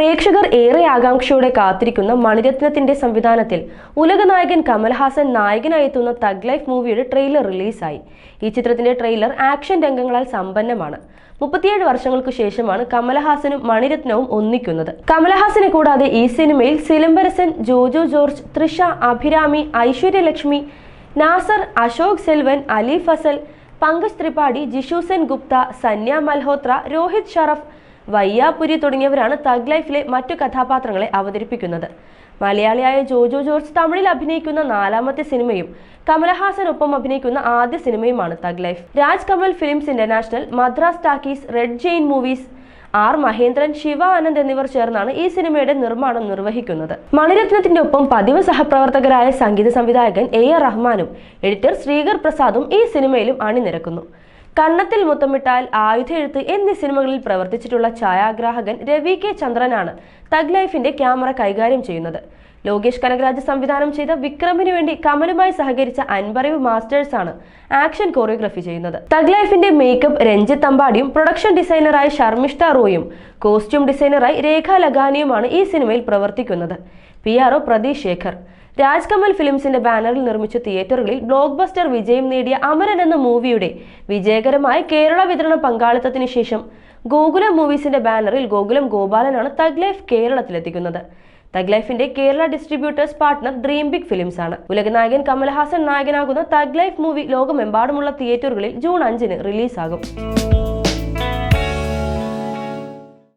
പ്രേക്ഷകർ ഏറെ ആകാംക്ഷയോടെ കാത്തിരിക്കുന്ന മണിരത്നത്തിന്റെ സംവിധാനത്തിൽ ഉലകനായകൻ കമൽഹാസൻ നായകനായി എത്തുന്ന തഗ് ലൈഫ് മൂവിയുടെ ട്രെയിലർ റിലീസായി. ഈ ചിത്രത്തിന്റെ ട്രെയിലർ ആക്ഷൻ രംഗങ്ങളാൽ സമ്പന്നമാണ്. മുപ്പത്തിയേഴ് വർഷങ്ങൾക്ക് ശേഷമാണ് കമലഹാസനും മണിരത്നവും ഒന്നിക്കുന്നത്. കമലഹാസനെ കൂടാതെ ഈ സിനിമയിൽ സിലംബരസൻ ജോജോ ജോർജ് തൃഷ അഭിരാമി ഐശ്വര്യലക്ഷ്മി നാസർ അശോക് സെൽവൻ അലി ഫസൽ പങ്കജ് ത്രിപാഠി ജിഷുസെൻ ഗുപ്ത സന്യ മൽഹോത്ര രോഹിത് ഷറഫ് വയ്യാപുരി തുടങ്ങിയവരാണ് തഗ് ലൈഫിലെ മറ്റു കഥാപാത്രങ്ങളെ അവതരിപ്പിക്കുന്നത്. മലയാളിയായ ജോജോ ജോർജ് തമിഴിൽ അഭിനയിക്കുന്ന നാലാമത്തെ സിനിമയും കമലഹാസനൊപ്പം അഭിനയിക്കുന്ന ആദ്യ സിനിമയുമാണ് thug life. Raj Kamal films international Madras talkies red giant movies R Mahendran Siva Anand എന്നിവർ ചേർന്നാണ് ഈ സിനിമയുടെ നിർമ്മാണം നിർവഹിക്കുന്നത്. മണിരത്നത്തിന്റെ ഒപ്പം പതിവ് സഹപ്രവർത്തകരായ സംഗീത സംവിധായകൻ എ ആർ റഹ്മാനും എഡിറ്റർ ശ്രീകർ പ്രസാദും ഈ സിനിമയിലും അണിനിരക്കുന്നു. കണ്ണത്തിൽ മുത്തമിട്ടാൽ ആയുധ എഴുത്ത് എന്നീ സിനിമകളിൽ പ്രവർത്തിച്ചിട്ടുള്ള ഛായാഗ്രാഹകൻ രവി കെ ചന്ദ്രനാണ് തഗ് ലൈഫിന്റെ ക്യാമറ കൈകാര്യം ചെയ്യുന്നത്. ലോകേഷ് കനകരാജ് സംവിധാനം ചെയ്ത വിക്രമിന് വേണ്ടി കമലുമായി സഹകരിച്ച അൻപറിവ് മാസ്റ്റേഴ്സ് ആണ് ആക്ഷൻ കോറിയോഗ്രഫി ചെയ്യുന്നത്. തഗ് ലൈഫിന്റെ മേക്കപ്പ് രഞ്ജിത്ത് അമ്പാടിയും പ്രൊഡക്ഷൻ ഡിസൈനറായി ഷർമിഷ്ത റോയും കോസ്റ്റ്യൂം ഡിസൈനറായി രേഖ ലഗാനിയുമാണ് ഈ സിനിമയിൽ പ്രവർത്തിക്കുന്നത്. P R O Pratheesh Sekhar. Raj Kamal ഫിലിംസിന്റെ ബാനറിൽ നിർമ്മിച്ച തിയേറ്ററുകളിൽ ബ്ലോക്ക് ബസ്റ്റർ വിജയം നേടിയ അമരൻ എന്ന മൂവിയുടെ വിജയകരമായ കേരള വിതരണ പങ്കാളിത്തത്തിന് ശേഷം ഗോകുലം മൂവീസിന്റെ ബാനറിൽ ഗോകുലം ഗോപാലനാണ് തഗ് ലൈഫ് കേരളത്തിലെത്തിക്കുന്നത്. തഗ് ലൈഫിന്റെ Kerala distributors partner dream big films ആണ്. ഉലകനായകൻ കമൽഹാസൻ നായകനാകുന്ന തഗ് ലൈഫ് മൂവി ലോകമെമ്പാടുമുള്ള തിയേറ്ററുകളിൽ ജൂൺ അഞ്ചിന് റിലീസാകും.